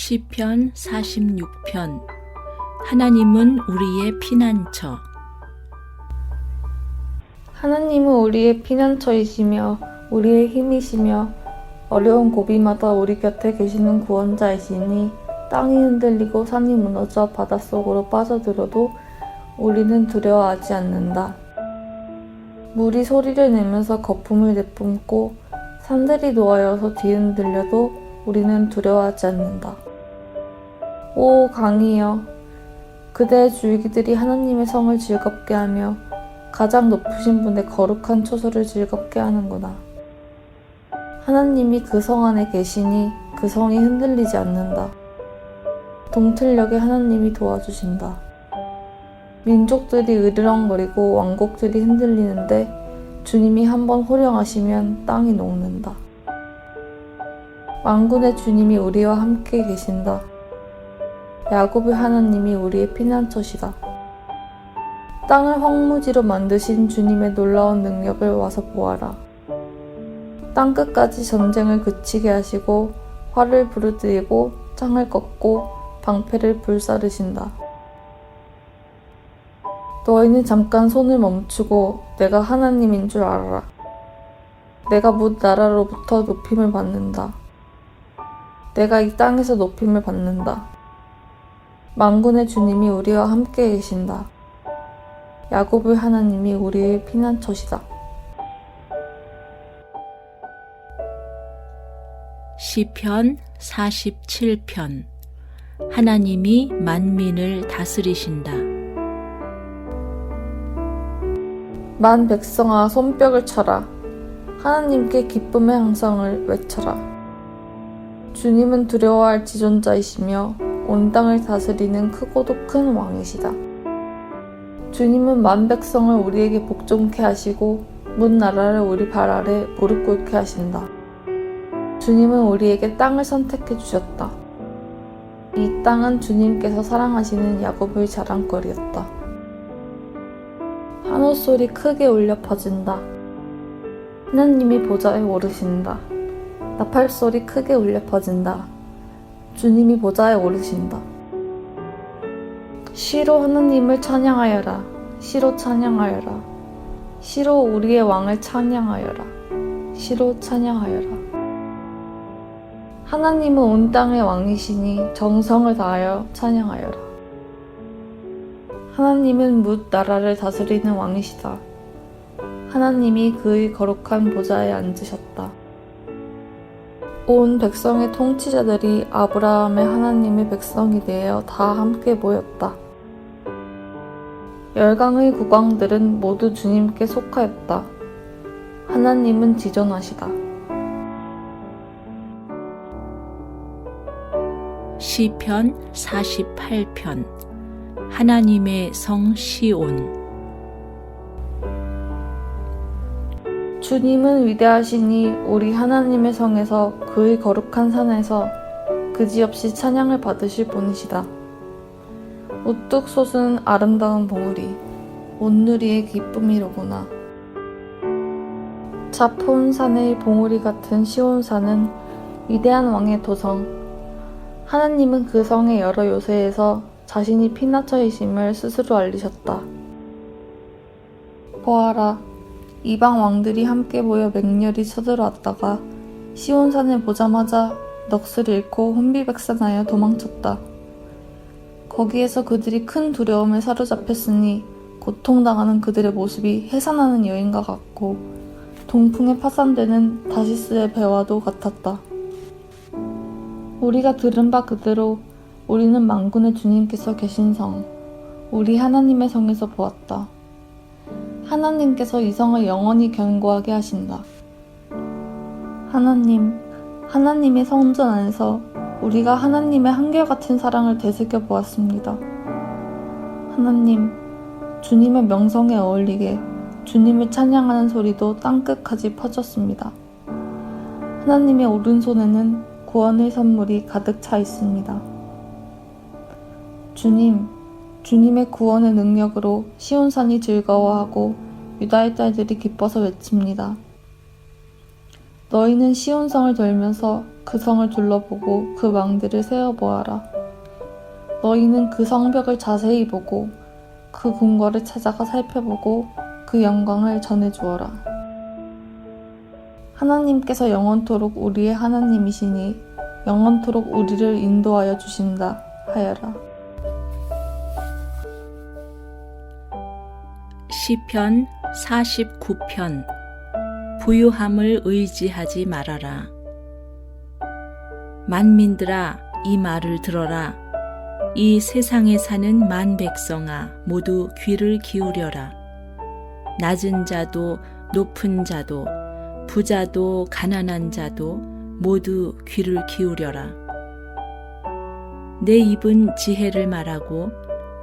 시편 46편 하나님은 우리의 피난처 하나님은 우리의 피난처이시며 우리의 힘이시며 어려운 고비마다 우리 곁에 계시는 구원자이시니 땅이 흔들리고 산이 무너져 바닷속으로 빠져들어도 우리는 두려워하지 않는다. 물이 소리를 내면서 거품을 내뿜고 산들이 놓아여서 뒤흔들려도 우리는 두려워하지 않는다. 오 강이여 그대의 줄기들이 하나님의 성을 즐겁게 하며 가장 높으신 분의 거룩한 초소를 즐겁게 하는구나. 하나님이 그 성 안에 계시니 그 성이 흔들리지 않는다. 동틀녘에 하나님이 도와주신다. 민족들이 으르렁거리고 왕국들이 흔들리는데 주님이 한번 호령하시면 땅이 녹는다. 왕군의 주님이 우리와 함께 계신다. 야곱의 하나님이 우리의 피난처시다. 땅을 황무지로 만드신 주님의 놀라운 능력을 와서 보아라. 땅 끝까지 전쟁을 그치게 하시고 활을 부르뜨리고 창을 꺾고 방패를 불사르신다. 너희는 잠깐 손을 멈추고 내가 하나님인 줄 알아라. 내가 묻 나라로부터 높임을 받는다. 내가 이 땅에서 높임을 받는다. 만군의 주님이 우리와 함께 계신다. 야곱의 하나님이 우리의 피난처시다. 시편 47편 하나님이 만민을 다스리신다 만 백성아 손뼉을 쳐라. 하나님께 기쁨의 항상을 외쳐라. 주님은 두려워할 지존자이시며 온 땅을 다스리는 크고도 큰 왕이시다. 주님은 만 백성을 우리에게 복종케 하시고 문 나라를 우리 발 아래 무릎 꿇게 하신다. 주님은 우리에게 땅을 선택해 주셨다. 이 땅은 주님께서 사랑하시는 야곱의 자랑거리였다. 한호 소리 크게 울려 퍼진다. 하나님이 보좌에 오르신다. 나팔 소리 크게 울려 퍼진다. 주님이 보좌에 오르신다. 시로 하나님을 찬양하여라. 시로 찬양하여라. 시로 우리의 왕을 찬양하여라. 시로 찬양하여라. 하나님은 온 땅의 왕이시니 정성을 다하여 찬양하여라. 하나님은 뭇 나라를 다스리는 왕이시다. 하나님이 그의 거룩한 보좌에 앉으셨다. 온 백성의 통치자들이 아브라함의 하나님의 백성이 되어 다 함께 모였다. 열강의 국왕들은 모두 주님께 속하였다. 하나님은 지존하시다. 시편 48편 하나님의 성 시온 주님은 위대하시니 우리 하나님의 성에서 그의 거룩한 산에서 그지없이 찬양을 받으실 분이시다. 우뚝 솟은 아름다운 봉우리, 온누리의 기쁨이로구나. 자폰 산의 봉우리 같은 시온산은 위대한 왕의 도성. 하나님은 그 성의 여러 요새에서 자신이 피나처이심을 스스로 알리셨다. 보아라, 이방 왕들이 함께 모여 맹렬히 쳐들어왔다가 시온산을 보자마자 넋을 잃고 혼비백산하여 도망쳤다. 거기에서 그들이 큰 두려움에 사로잡혔으니 고통당하는 그들의 모습이 해산하는 여인과 같고 동풍에 파산되는 다시스의 배와도 같았다. 우리가 들은 바 그대로 우리는 만군의 주님께서 계신 성, 우리 하나님의 성에서 보았다. 하나님께서 이 성을 영원히 견고하게 하신다. 하나님, 하나님의 성전 안에서 우리가 하나님의 한결같은 사랑을 되새겨 보았습니다. 하나님, 주님의 명성에 어울리게 주님을 찬양하는 소리도 땅끝까지 퍼졌습니다. 하나님의 오른손에는 구원의 선물이 가득 차 있습니다. 주님, 주님의 구원의 능력으로 시온산이 즐거워하고 유다의 딸들이 기뻐서 외칩니다. 너희는 시온성을 돌면서 그 성을 둘러보고 그 왕들을 세어보아라. 너희는 그 성벽을 자세히 보고 그 궁궐을 찾아가 살펴보고 그 영광을 전해주어라. 하나님께서 영원토록 우리의 하나님이시니 영원토록 우리를 인도하여 주신다 하여라. 시편 49편 부유함을 의지하지 말아라. 만민들아 이 말을 들어라. 이 세상에 사는 만 백성아 모두 귀를 기울여라. 낮은 자도 높은 자도 부자도 가난한 자도 모두 귀를 기울여라. 내 입은 지혜를 말하고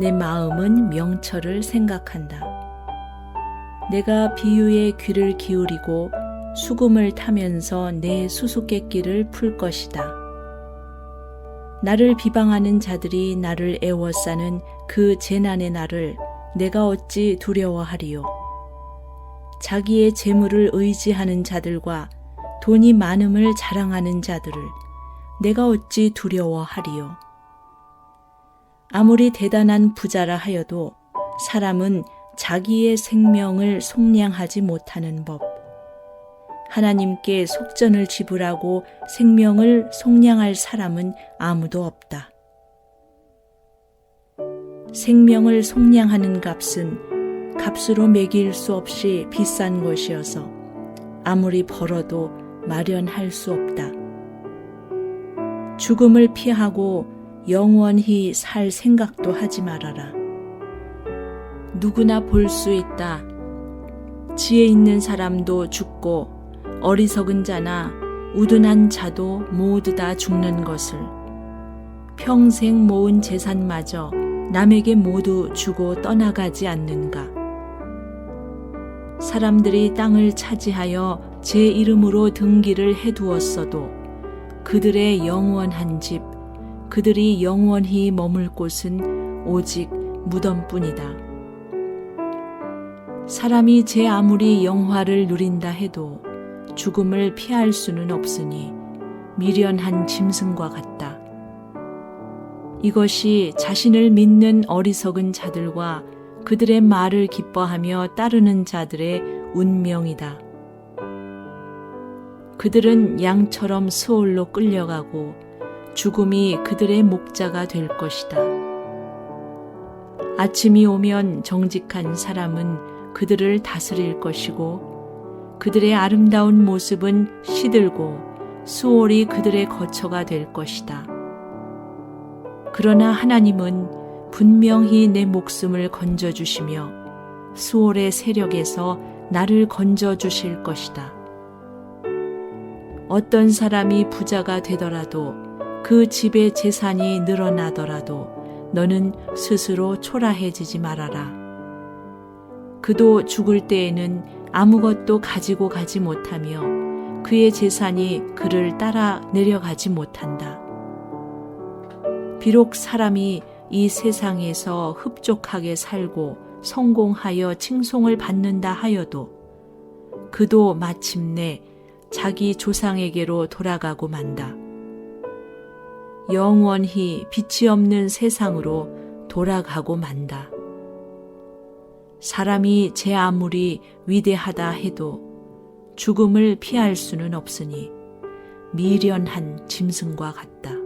내 마음은 명철을 생각한다. 내가 비유에 귀를 기울이고 수금을 타면서 내 수수께끼를 풀 것이다. 나를 비방하는 자들이 나를 애워싸는 그 재난의 날을 내가 어찌 두려워하리요. 자기의 재물을 의지하는 자들과 돈이 많음을 자랑하는 자들을 내가 어찌 두려워하리요. 아무리 대단한 부자라 하여도 사람은 자기의 생명을 속량하지 못하는 법. 하나님께 속전을 지불하고 생명을 속량할 사람은 아무도 없다. 생명을 속량하는 값은 값으로 매길 수 없이 비싼 것이어서 아무리 벌어도 마련할 수 없다. 죽음을 피하고 영원히 살 생각도 하지 말아라. 누구나 볼 수 있다. 지혜 있는 사람도 죽고 어리석은 자나 우둔한 자도 모두 다 죽는 것을 평생 모은 재산마저 남에게 모두 주고 떠나가지 않는가. 사람들이 땅을 차지하여 제 이름으로 등기를 해두었어도 그들의 영원한 집, 그들이 영원히 머물 곳은 오직 무덤뿐이다. 사람이 제 아무리 영화를 누린다 해도 죽음을 피할 수는 없으니 미련한 짐승과 같다. 이것이 자신을 믿는 어리석은 자들과 그들의 말을 기뻐하며 따르는 자들의 운명이다. 그들은 양처럼 수올로 끌려가고 죽음이 그들의 목자가 될 것이다. 아침이 오면 정직한 사람은 그들을 다스릴 것이고 그들의 아름다운 모습은 시들고 수월이 그들의 거처가 될 것이다. 그러나 하나님은 분명히 내 목숨을 건져주시며 수월의 세력에서 나를 건져주실 것이다. 어떤 사람이 부자가 되더라도 그 집의 재산이 늘어나더라도 너는 스스로 초라해지지 말아라. 그도 죽을 때에는 아무것도 가지고 가지 못하며 그의 재산이 그를 따라 내려가지 못한다. 비록 사람이 이 세상에서 흡족하게 살고 성공하여 칭송을 받는다 하여도 그도 마침내 자기 조상에게로 돌아가고 만다. 영원히 빛이 없는 세상으로 돌아가고 만다. 사람이 제 아무리 위대하다 해도 죽음을 피할 수는 없으니 미련한 짐승과 같다.